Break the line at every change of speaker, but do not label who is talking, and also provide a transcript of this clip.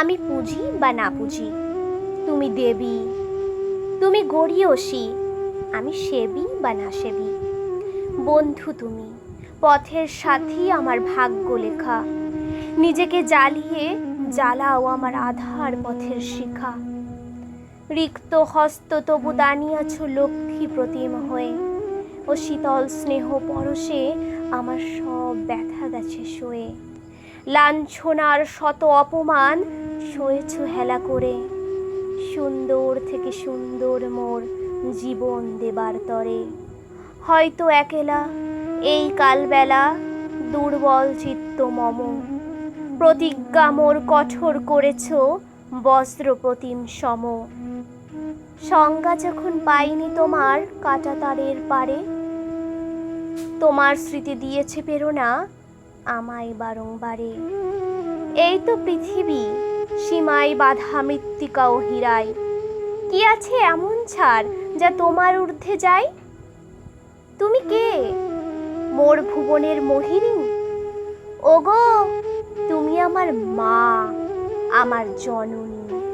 আমি পুজি বা না পুজি? তুমি দেবী, তুমি গড়িয়সী, আমি সেবি বা না সেবি? বন্ধু তুমি, পথের সাথী আমার ভাগ্য লেখা। নিজেকে জ্বালিয়ে জ্বালাও আমার আধার পথের শিখা। রিক্ত হস্ত তবু দাঁড়িয়েছ লক্ষ্মী প্রতিম হয়ে। ও শীতল স্নেহ পরশে আমার সব ব্যথা গেছে শোয়ে। লাঞ্ছনার শত অপমান সয়েছ হেলা করে। সুন্দর থেকে সুন্দর মোর জীবন দেবার তরে। হয়তো একেলা এই কালবেলা দুর্বল চিত্ত মম। প্রতিজ্ঞা মোর কঠোর করেছ বস্ত্র প্রতিম সম। সংজ্ঞা যখন পাইনি তোমার কাটা তারের পারে, তোমার স্মৃতি দিয়েছে প্রেরণা আমায় বারংবারে। এই তো পৃথিবী সীমায় বাধা মৃত্তিকা ও হীরায়। কি আছে এমন ছাড় যা তোমার ঊর্ধ্বে যায়? তুমি কে? মোর ভুবনের মোহিনী? ওগো, তুমি আমার মা, আমার জননী।